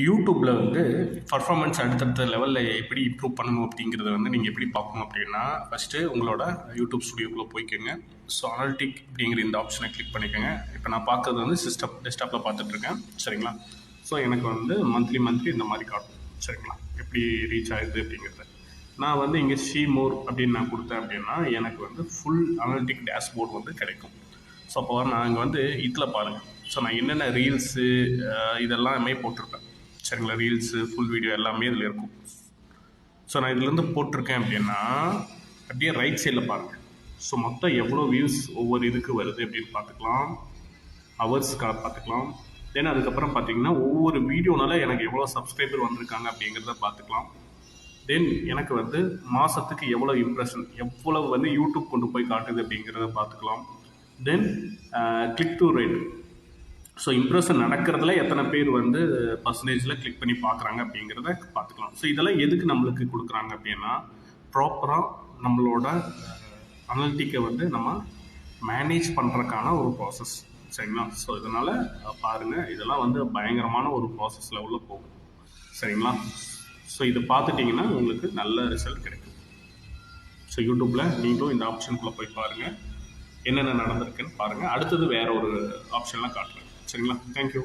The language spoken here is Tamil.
யூடியூப்பில் வந்து பர்ஃபார்மன்ஸ் அடுத்தடுத்த லெவலில் எப்படி இம்ப்ரூவ் பண்ணணும் அப்படிங்கிறத வந்து நீங்கள் எப்படி பார்க்கணும் அப்படின்னா ஃபஸ்ட்டு உங்களோட யூடியூப் ஸ்டுடியோக்குள்ளே போய்க்கோங்க. ஸோ அனாலிட்டிக் அப்படிங்கிற இந்த ஆப்ஷனை கிளிக் பண்ணிக்கோங்க. இப்போ நான் பார்க்குறது வந்து சிஸ்டம் டெஸ்க்டாப்பில் பார்த்துட்ருக்கேன். சரிங்களா? ஸோ எனக்கு வந்து மந்த்லி மந்த்லி இந்த மாதிரி காட்டும். சரிங்களா? எப்படி ரீச் ஆகுது அப்படிங்கிறது. நான் வந்து இங்கே ஷீ மோர் அப்படின்னு நான் கொடுத்தேன் அப்படின்னா எனக்கு வந்து ஃபுல் அனாலிட்டிக் டேஷ்போர்ட் வந்து கிடைக்கும். ஸோ அப்போ நான் இங்கே வந்து இதில் பாருங்கள் ஸோ நான் என்னென்ன ரீல்ஸு இதெல்லாமே போட்டிருப்பேன். சரிங்களா ரீல்ஸு ஃபுல் வீடியோ எல்லாமே இதில் இருக்கும். ஸோ நான் இதுலேருந்து போட்டிருக்கேன் அப்படின்னா அப்படியே ரைட் சைடில் பாருங்கள் ஸோ மொத்தம் எவ்வளோ வியூஸ் ஒவ்வொரு இதுக்கு வருது அப்படின்னு பார்த்துக்கலாம். ஹவர்ஸ்க்காக பார்த்துக்கலாம். தென் அதுக்கப்புறம் பார்த்தீங்கன்னா ஒவ்வொரு வீடியோனால எனக்கு எவ்வளோ சப்ஸ்கிரைபர் வந்திருக்காங்க அப்படிங்கிறத பார்த்துக்கலாம். தென் எனக்கு வந்து மாதத்துக்கு எவ்வளோ இம்ப்ரெஷன் எவ்வளோ வந்து யூடியூப் கொண்டு போய் காட்டுது அப்படிங்கிறத பார்த்துக்கலாம். Then click to rate so impression நடக்கிறதுல எத்தனை பேர் வந்து பர்சன்டேஜில் கிளிக் பண்ணி பார்க்குறாங்க அப்படிங்கிறத பார்த்துக்கலாம். ஸோ இதெல்லாம் எதுக்கு நம்மளுக்கு கொடுக்குறாங்க அப்படின்னா ப்ராப்பராக நம்மளோட அனலிட்டிக்கை வந்து நம்ம மேனேஜ் பண்ணுறதுக்கான ஒரு ப்ராசஸ் சரிங்களா? ஸோ இதனால் பாருங்கள் இதெல்லாம் வந்து பயங்கரமான ஒரு ப்ராசஸ் லெவலில் போகும். சரிங்களா? ஸோ இதை பார்த்துட்டிங்கன்னா உங்களுக்கு நல்ல ரிசல்ட் கிடைக்கும். ஸோ யூடியூப்பில் நீங்களும் இந்த ஆப்ஷனுக்குள்ளே போய் பாருங்கள் என்னென்ன நடந்திருக்குன்னு பாருங்கள் அடுத்தது வேறு ஒரு ஆப்ஷன்லாம் காட்டுறேன். சரிங்களா தேங்க்யூ